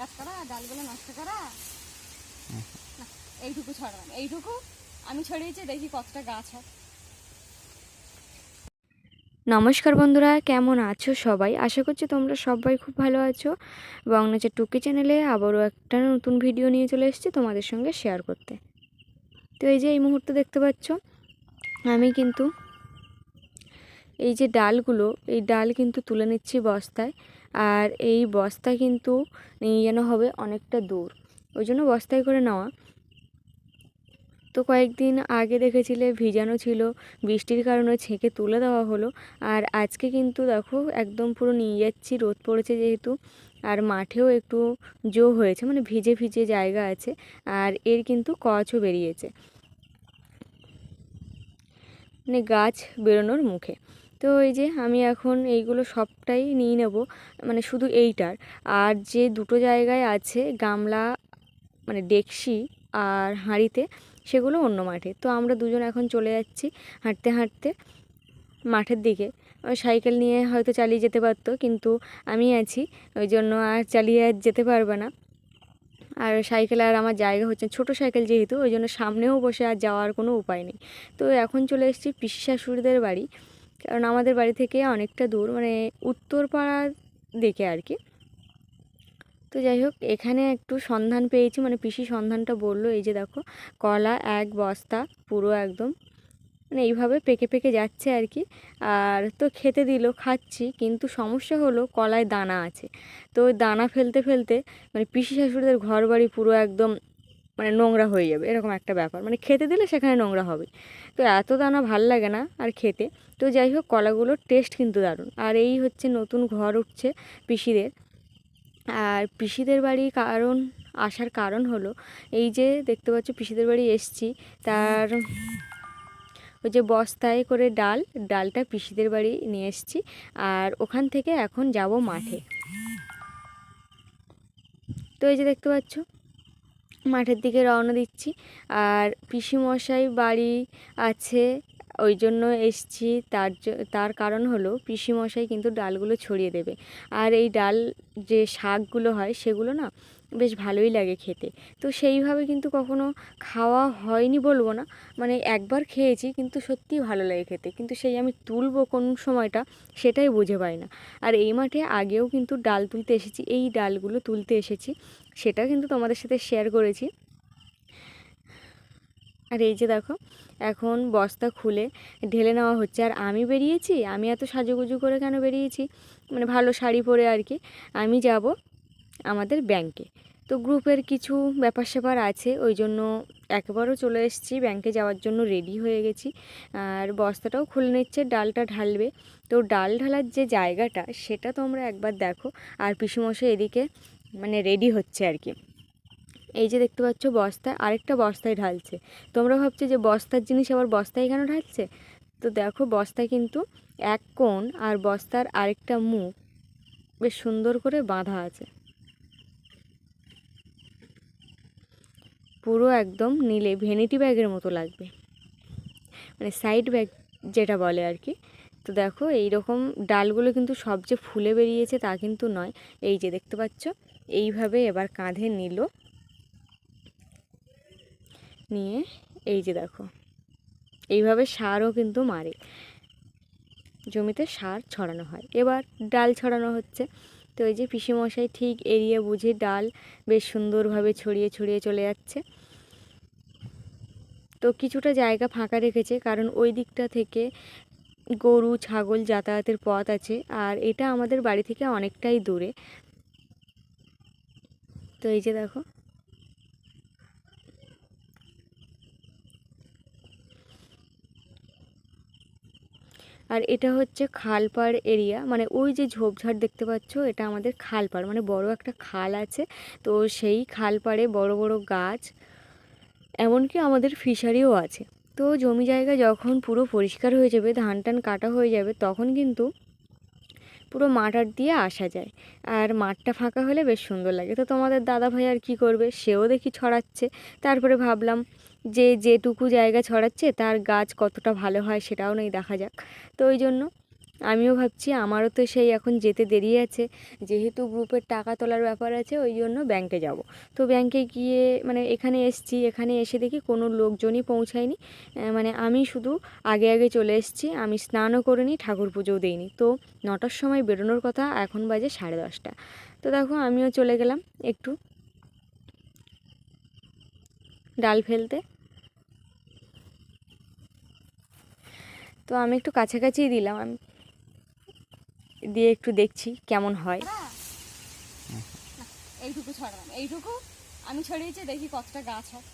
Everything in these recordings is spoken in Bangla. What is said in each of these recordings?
কাজ করা, ডালগুলো নষ্ট করা। এইটুকু ছড়ালাম, এইটুকু। আমি ছড়িয়েছি, দেখি কতটা গাছ হয়। নমস্কার বন্ধুরা, কেমন আছো সবাই? আশা করছি তোমরা সবাই খুব ভালো আছো। এবং নাচের টুকি চ্যানেলে আবারও একটা নতুন ভিডিও নিয়ে চলে এসেছি তোমাদের সঙ্গে শেয়ার করতে। তো এই যে এই মুহূর্তে দেখতে পাচ্ছ, আমি কিন্তু এই যে ডালগুলো, এই ডাল কিন্তু তুলে নিচ্ছি বস্তায়। আর এই বস্তা কিন্তু নিয়ে যেন হবে অনেকটা দূর। ওই জন্য বস্তায় করে নেওয়া। তো কয়েকদিন আগে দেখেছিলে ভিজানো ছিল, বৃষ্টির কারণে ছেঁকে তুলে দেওয়া হলো। আর আজকে কিন্তু দেখো একদম পুরো নিয়ে যাচ্ছি, রোদ পড়েছে যেহেতু। আর মাঠেও একটু জো হয়েছে মানে ভিজে ভিজে জায়গা আছে। আর এর কিন্তু কচও বেরিয়েছে। মানে গাছ বেরোনোর মুখে। তো এই যে আমি এখন এইগুলো সবটাই নিয়ে নেব মানে শুধু এইটার। আর যে দুটো জায়গায় আছে গামলা মানে ডেকসি আর হাঁড়িতে, সেগুলো অন্য মাঠে। তো আমরা দুজন এখন চলে যাচ্ছি হাঁটতে হাঁটতে মাঠের দিকে। সাইকেল নিয়ে হয়তো চালিয়ে যেতে পারতো, কিন্তু আমি আছি, ওই জন্য আর চালিয়ে যেতে পারবে না। আর সাইকেল আর আমার জায়গা হচ্ছে ছোট সাইকেল যেহেতু, ওই জন্য সামনেও বসে আর যাওয়ার কোনো উপায় নেই। তো এখন চলে এসেছি পিসি শাশুড়িদের বাড়ি। কারণ আমাদের বাড়ি থেকে অনেকটা দূর মানে উত্তরপাড়ার দিকে আর কি। তো যাই হোক, এখানে একটু সন্ধান পেয়েছি মানে পিসি সন্ধানটা বলল, এই যে দেখো, কলা এক, বস্তা, পুরো একদম। মানে এইভাবে পেকে পেকে যাচ্ছে আর কি। আর তো খেতে দিল, খাচ্ছি, কিন্তু সমস্যা হলো কলায় দানা আছে। তো দানা ফেলতে ফেলতে মানে পিসি শাশুড়িদের ঘর বাড়ি পুরো একদম মানে নোংরা হয়ে যাবে, এরকম একটা ব্যাপার। মানে খেতে দিলে সেখানে নোংরা হবে। তো এত দানা ভালো লাগে না আর খেতে। তো যাই হোক, কলাগুলোর টেস্ট কিন্তু দারুণ। আর এই হচ্ছে নতুন ঘর উঠছে পিসিদের। আর পিসিদের বাড়ি কারণ, আসার কারণ হলো, এই যে দেখতে পাচ্ছ পিসিদের বাড়ি এসছি, তার ওই যে বস্তায় করে ডাল, ডালটা পিসিদের বাড়ি নিয়ে এসছি। আর ওখান থেকে এখন যাব মাঠে। তো এই যে দেখতে পাচ্ছ মাঠের দিকে রওনা দিচ্ছি। আর পিসিমশাই বাড়ি আছে ওই জন্য এসছি, তার তার কারণ হলো পিসিমশাই কিন্তু ডালগুলো ছড়িয়ে দেবে। আর এই ডাল যে শাকগুলো হয় সেগুলো না বেশ ভালোই লাগে খেতে। তো সেইভাবে কিন্তু কখনো খাওয়া হয়নি বলব না মানে একবার খেয়েছি কিন্তু সত্যিই ভালো লাগে খেতে। কিন্তু সেই আমি তুলবো কোন সময়টা সেটাই বুঝে পাই না। আর এই মাঠে আগেও কিন্তু ডাল তুলতে এসেছি, এই ডালগুলো তুলতে এসেছি, সেটা কিন্তু তোমাদের সাথে শেয়ার করেছি। আর এই যে দেখো, এখন বস্তা খুলে ঢেলে নেওয়া হচ্ছে। আর আমি বেরিয়েছি? আমি এত সাজুগুজু করে কেন বেরিয়েছি? মানে ভালো শাড়ি পরে আর কি। আমি যাব আমাদের ব্যাংকে তো গ্রুপের কিছু ব্যাপার স্যাপার আছে, ওই জন্য একবারও চলে এসেছি। ব্যাংকে যাওয়ার জন্য রেডি হয়ে গেছি। আর বস্তাটাও খুলে নিচ্ছে, ডালটা ঢালবে। তো ডাল ঢালার যে জায়গাটা, সেটা তোমরা একবার দেখো। আর পিসুমশাই এদিকে মানে রেডি হচ্ছে আর কি। এই যে দেখতে পাচ্ছ বস্তায় আরেকটা বস্তায় ঢালছে। তোমরা ভাবছ যে বস্তার জিনিস আবার বস্তায় কেন ঢালছে? তো দেখো বস্তায় কিন্তু এক কোণ আর বস্তার আরেকটা মুখ বেশ সুন্দর করে বাঁধা আছে। পুরো একদম নীলে ভেনিটি ব্যাগের মতো লাগবে। মানে সাইড ব্যাগ যেটা বলে আর কি। তো দেখো এই রকম ডালগুলো কিন্তু সব যে ফুলে বেরিয়েছে তা কিন্তু নয়। এই যে দেখতে পাচ্ছ, এইভাবে এবার কাঁধে নিল। নিয়ে এই যে দেখো, এইভাবে সারও কিন্তু মারে। জমিতে সার ছড়ানো হয়। এবার ডাল ছড়ানো হচ্ছে। তো এই যে পিসিমশাই ঠিক এরিয়ে বুঝে ডাল বেশ সুন্দরভাবে ছড়িয়ে ছড়িয়ে চলে যাচ্ছে। তো কিছুটা জায়গা ফাঁকা রেখেছে, কারণ ওই দিকটা থেকে গরু, ছাগল যাতায়াতের পথ আছে, আর এটা আমাদের বাড়ি থেকে অনেকটাই দূরে। তো এই যে দেখো আর এটা হচ্ছে খালপাড় এরিয়া। মানে ওই যে ঝোপঝাড় দেখতে পাচ্ছ, এটা আমাদের খালপাড়। মানে বড় একটা খাল আছে, তো সেই খালপাড়ে বড় বড় গাছ, এমনকি আমাদের ফিশারিও আছে। তো জমি জায়গা যখন পুরো পরিষ্কার হয়ে যাবে ধান টান কাটা হয়ে যাবে, তখন কিন্তু পুরো আট দিয়ে আসা যায়। আর মাঠটা ফাঁকা হলে বেশ সুন্দর লাগে। তো তোমাদের দাদা ভাই আর কী করবে, সেও দেখি ছড়াচ্ছে। তারপরে ভাবলাম যে যেটুকু জায়গা ছড়াচ্ছে তার গাছ কতটা ভালো হয় সেটাও নেই দেখা যাক। তো ওই জন্য আমিও ভাবছি আমারও তো সেই এখন যেতে দেরি আছে, যেহেতু গ্রুপের টাকা তোলার ব্যাপার আছে ওই জন্য ব্যাংকে যাব। তো ব্যাংকে গিয়ে মানে এখানে এসছি, এখানে এসে দেখি কোনো লোকজনই পৌঁছায়নি। মানে আমি শুধু আগে আগে চলে এসেছি, আমি স্নানও করিনি, ঠাকুর পুজোও দিইনি। তো নটার সময় বেরোনোর কথা, এখন বাজে সাড়ে দশটা। তো দেখো আমিও চলে গেলাম একটু ডাল ফেলতে। তো আমি একটু কাছাকাছিই দিলাম আমি দিয়ে একটু দেখছি কেমন হয়। এইটুকু ছড়ালাম এইটুকু আমি ছড়িয়েছি দেখি কতটা গাছ হয়।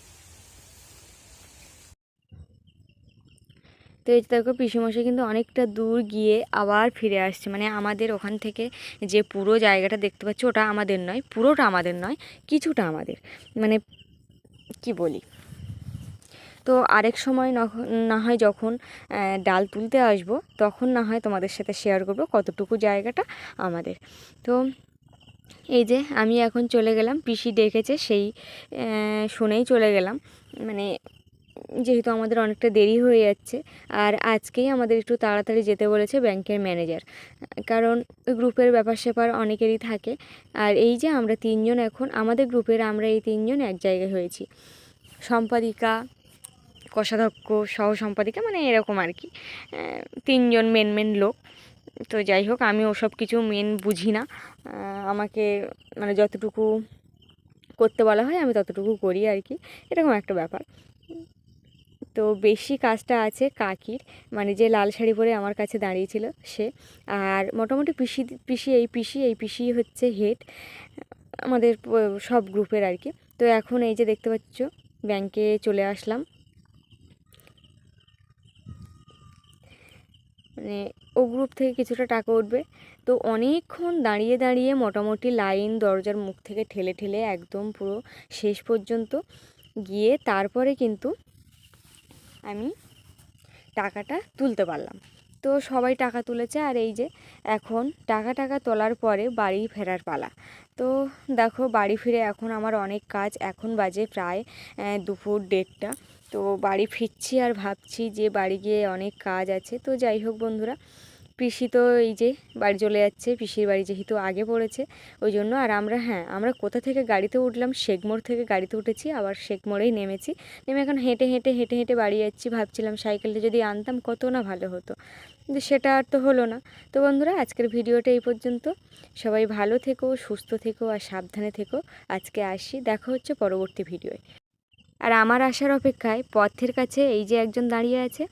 তো এই দেখো পিসিমশাই কিন্তু অনেকটা দূর গিয়ে আবার ফিরে আসছে মানে আমাদের ওখান থেকে যে পুরো জায়গাটা দেখতে পাচ্ছি ওটা আমাদের নয় পুরোটা আমাদের নয় কিছুটা আমাদের মানে কি বলি? তো আরেক সময় না হয় যখন ডাল তুলতে আসব, তখন না হয় তোমাদের সাথে শেয়ার করব কতটুকু জায়গাটা আমাদের। তো এই যে আমি এখন চলে গেলাম, পিসি ডেকেছে সেই শুনেই চলে গেলাম। মানে যেহেতু আমাদের অনেকটা দেরি হয়ে যাচ্ছে, আর আজকেই আমাদের একটু তাড়াতাড়ি যেতে বলেছে ব্যাংকের ম্যানেজার। কারণ গ্রুপের ব্যাপার স্যাপার অনেকেরই থাকে, আর এই যে আমরা তিনজন এখন, আমাদের গ্রুপের আমরা এই তিনজন এক জায়গায় হয়েছি। সম্পাদিকা কোষাধ্যক্ষ সহ সম্পাদিকা মানে এরকম আর কি। তিনজন মেন মেন লোক। তো যাই হোক, আমি ওসব কিছু মেন বুঝি না। আমাকে মানে যতটুকু করতে বলা হয়, আমি ততটুকু করি আর কি। এরকম একটা ব্যাপার। তো বেশি কাজটা আছে কাকির মানে যে লাল শাড়ি পরে আমার কাছে দাঁড়িয়েছিল সে। আর মোটামুটি পিসি পিসি এই পিসি এই পিসি হচ্ছে হেড, আমাদের সব গ্রুপের আর কি। তো এখন এই যে দেখতে পাচ্ছ, ব্যাংকে চলে আসলাম। মানে ও গ্রুপ থেকে কিছুটা টাকা উঠবে। তো অনেকক্ষণ দাঁড়িয়ে দাঁড়িয়ে মোটামুটি লাইন দরজার মুখ থেকে ঠেলে ঠেলে একদম পুরো শেষ পর্যন্ত গিয়ে তারপরে কিন্তু আমি টাকাটা তুলতে পারলাম। তো সবাই টাকা তুলেছে আর এই যে এখন টাকা টাকা তোলার পরে বাড়ি ফেরার পালা। তো দেখো বাড়ি ফিরে এখন আমার অনেক কাজ, এখন বাজে প্রায় দুপুর দেড়টা। তো বাড়ি ফিরছি আর ভাবছি যে বাড়ি গিয়ে অনেক কাজ আছে। তো যাই হোক বন্ধুরা, পিসি তো এই যে বাড়ি চলে যাচ্ছে, পিসির বাড়ি যেহেতু আগে পড়েছে, ওই জন্য আর আমরা হ্যাঁ আমরা কোথা থেকে গাড়িতে উঠলাম শেখমোড় থেকে গাড়িতে উঠেছি, আবার শেখমোড়েই নেমেছি। নেমে এখন হেঁটে হেঁটে হেঁটে হেঁটে বাড়ি যাচ্ছি। ভাবছিলাম সাইকেলটা যদি আনতাম কত না ভালো হতো। কিন্তু সেটা আর তো হলো না। তো বন্ধুরা, আজকের ভিডিওটা এই পর্যন্ত। সবাই ভালো থেকো, সুস্থ থেকো আর সাবধানে থেকো। আজকে আসি, দেখা হচ্ছে পরবর্তী ভিডিওয়। আর আমার আসার অপেক্ষায় পথের কাছে এই যে একজন দাঁড়িয়ে আছে